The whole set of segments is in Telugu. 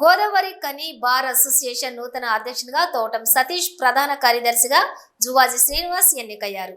గోదావరి కని బార్ అసోసియేషన్ నూతన అధ్యక్షునిగా తోటం సతీష్ ప్రధాన కార్యదర్శిగా జువాజీ శ్రీనివాస్ ఎన్నికయ్యారు.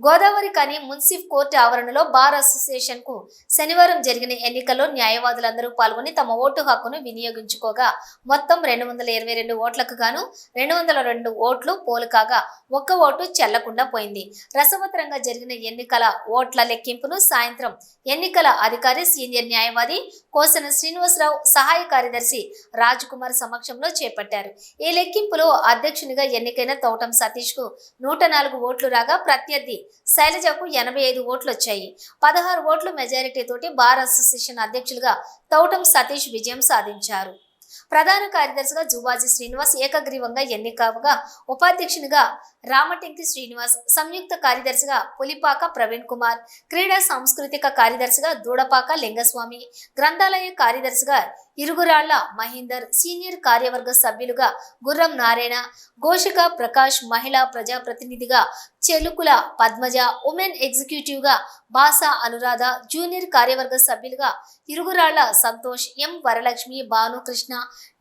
గోదావరి కని మున్సిఫ్ కోర్టు ఆవరణలో బార్ అసోసియేషన్కు శనివారం జరిగిన ఎన్నికల్లో న్యాయవాదులందరూ పాల్గొని తమ ఓటు హక్కును వినియోగించుకోగా మొత్తం రెండు వందల ఇరవై రెండు ఓట్లకు గాను రెండు వందల రెండు ఓట్లు పోలు కాగా ఒక్క ఓటు చెల్లకుండా పోయింది. రసవత్తరంగా జరిగిన ఎన్నికల ఓట్ల లెక్కింపును సాయంత్రం ఎన్నికల అధికారి సీనియర్ న్యాయవాది కోసన శ్రీనివాసరావు సహాయ కార్యదర్శి రాజ్ కుమార్ సమక్షంలో చేపట్టారు. ఈ లెక్కింపులో అధ్యక్షునిగా ఎన్నికైన తోటం సతీష్కు నూట నాలుగు ఓట్లు రాగా ప్రత్యర్థి శైలజకు ఎనభై ఐదు ఓట్లు వచ్చాయి పదహారు ఓట్ల మెజారిటీ తోటి బార్ అసోసియేషన్ అధ్యక్షులుగా తౌటం సతీష్ విజయం సాధించారు. ప్రధాన కార్యదర్శిగా జువాజీ శ్రీనివాస్ ఏకగ్రీవంగా ఎన్నికవగా ఉపాధ్యక్షునిగా రామటింకి శ్రీనివాస్ సంయుక్త కార్యదర్శిగా పులిపాక ప్రవీణ్ కుమార్ క్రీడా సాంస్కృతిక కార్యదర్శిగా దూడపాక లింగస్వామి గ్రంథాలయ కార్యదర్శిగా ఇరుగురాళ్ళ మహేందర్ సీనియర్ కార్యవర్గ సభ్యులుగా గుర్రం నారాయణ ఘోషిక ప్రకాష్ మహిళా ప్రజాప్రతినిధిగా చెలుకుల పద్మజ ఉమెన్ ఎగ్జిక్యూటివ్గా బాస అనురాధ జూనియర్ కార్యవర్గ సభ్యులుగా ఇరుగురాళ్ళ సంతోష్ ఎం వరలక్ష్మి భానుకృష్ణ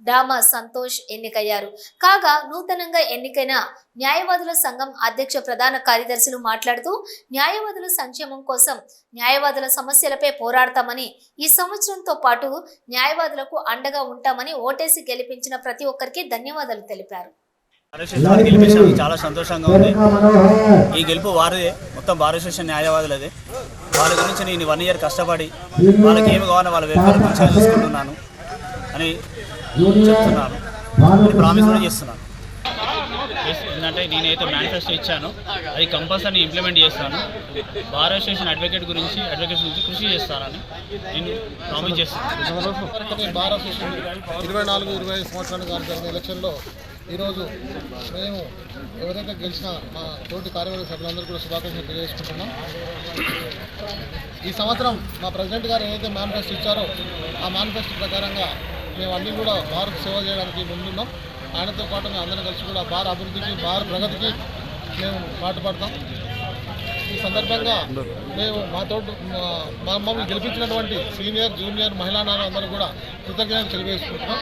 డామ సంతోష్ ఎన్నికయ్యారు. కాగా నూతనంగా ఎన్నికైన న్యాయవాదుల సంఘం అధ్యక్ష ప్రధాన కార్యదర్శులు మాట్లాడుతూ న్యాయవాదుల సంక్షేమం కోసం న్యాయవాదుల సమస్యలపై పోరాడతామని ఈ సంవత్సరంతో పాటు న్యాయవాదులకు అండగా ఉంటామని ఓటేసి గెలిపించిన ప్రతి ఒక్కరికి ధన్యవాదాలు తెలిపారు. గెలిపించడం చాలా సంతోషంగా ఉంది. ఈ గెలుపు వారిదే. మొత్తం భారతదేశ న్యాయవాదులదే వాళ్ళ గురించి నేను వన్ ఇయర్ కష్టపడి వాళ్ళకి ఏమి కావాలో వాళ్ళ వెల్ఫేర్ గురించి చూసుకుంటున్నాను అని చెప్తున్నాను. ప్రామిస్ కూడా చేస్తున్నాను. ఏంటంటే నేనైతే మేనిఫెస్టో ఇచ్చాను. అది కంపల్సరీ ఇంప్లిమెంట్ చేస్తాను. బార్ అసోసియేషన్ అడ్వకేట్ గురించి అడ్వకేట్ గురించి కృషి చేస్తానని నేను ప్రామిస్ చేస్తాను. బార్ అసోసియేషన్ ఇరవై నాలుగు ఇరవై ఐదు సంవత్సరాల జరిగిన ఎలక్షన్లో ఈరోజు మేము ఎవరైతే గెలిచిన మా తోటి కార్యవర్గ సభ్యులందరూ కూడా శుభాకాంక్షలు తెలియజేసుకుంటున్నాం. ఈ సంవత్సరం మా ప్రెసిడెంట్ గారు ఏదైతే మేనిఫెస్టో ఇచ్చారో ఆ మేనిఫెస్టో ప్రకారంగా మేము అన్నీ కూడా బార్కు సేవ చేయడానికి ముందున్నాం. ఆయనతో పాటు అందరం కలిసి కూడా భార అభివృద్ధికి భార ప్రగతికి మేము పాటుపడతాం. ఈ సందర్భంగా మేము మాతో మమ్మల్ని గెలిపించినటువంటి సీనియర్ జూనియర్ మహిళా నాన్న అందరూ కూడా కృతజ్ఞతలు తెలియజేసుకుంటున్నాం.